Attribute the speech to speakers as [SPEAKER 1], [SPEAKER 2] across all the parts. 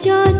[SPEAKER 1] cho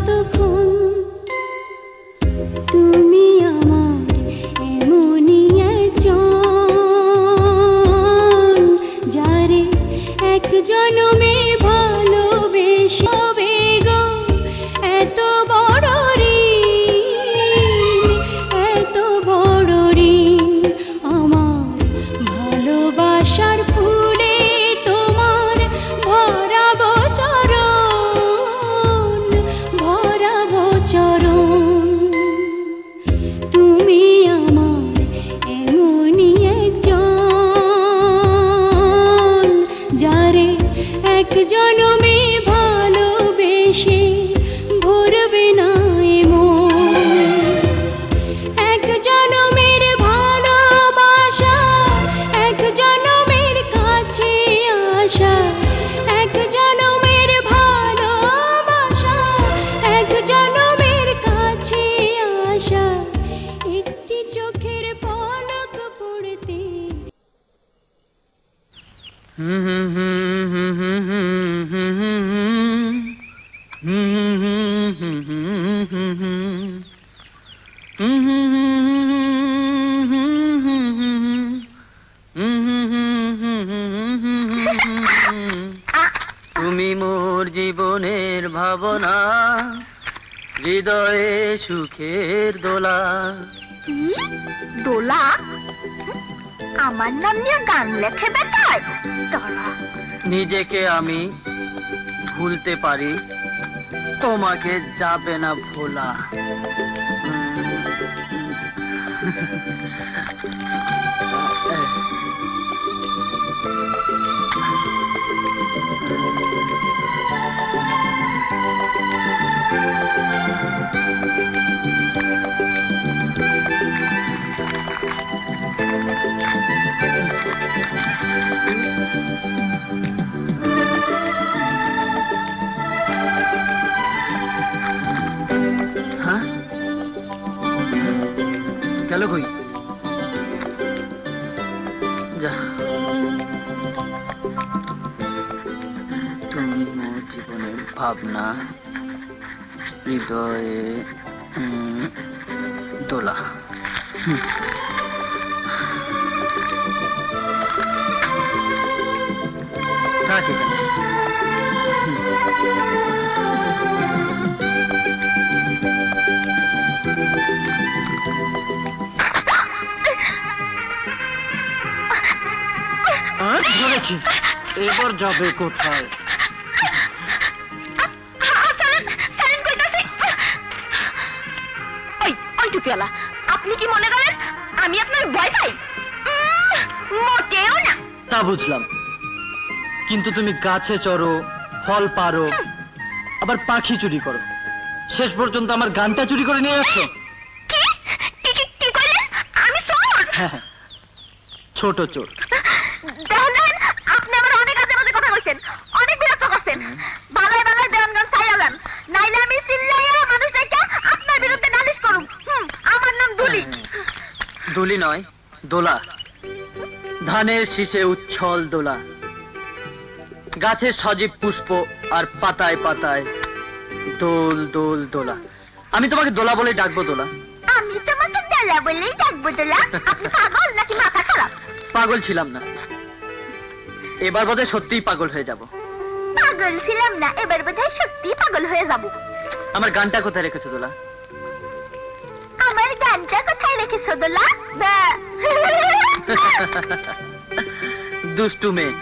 [SPEAKER 1] তুমি
[SPEAKER 2] মোর জীবনের ভাবনা হৃদয়ে সুখের দোলা।
[SPEAKER 3] দোলা? আমার নাম নিয়ে গান লেখে বেটার।
[SPEAKER 2] নিজেকে আমি ভুলতে পারি তোমাকে যাবে না ভোলা। গেল কই? যা। তুমি মোর জীবনের ভাবনা হৃদয়ে দোলা। হ্যাঁ ঠিক এবার যাবে কোথায়?
[SPEAKER 3] টুপিওয়ালা আপনি কি মনে করেন আমি আপনার ভয় পাই? মোটেও না।
[SPEAKER 2] তা বুঝলাম। কিন্তু তুমি গাছে চড়ো ফল পারো আবার পাখি চুরি করো। শেষ পর্যন্ত আমার গানটা চুরি করে নিয়ে আসছো হ্যাঁ, হ্যাঁ। ছোট চোর। দুলি নয় দোলা। ধানের শীষে উচ্ছল দোলা। গাছের সজীব পুষ্প আর পাতায় পাতায় দোল দোল দোলা। আমি তোমাকে দোলা বলে ডাকবো দোলা।
[SPEAKER 3] আমি তোমাকে দোলা বলেই ডাকবো দোলা। আপনি পাগল নাকি মাথা খারাপ?
[SPEAKER 2] পাগল ছিলাম না। এবার বোধহয় সত্যিই পাগল হয়ে যাব।
[SPEAKER 3] পাগল ছিলাম না এবার বোধহয় সত্যি পাগল হয়ে যাব।
[SPEAKER 2] আমার গানটা কোথায় রেখেছো দোলা?
[SPEAKER 3] আমার গানটা কোথায় রেখেছো দোলা বা।
[SPEAKER 2] দুষ্টু মেয়ে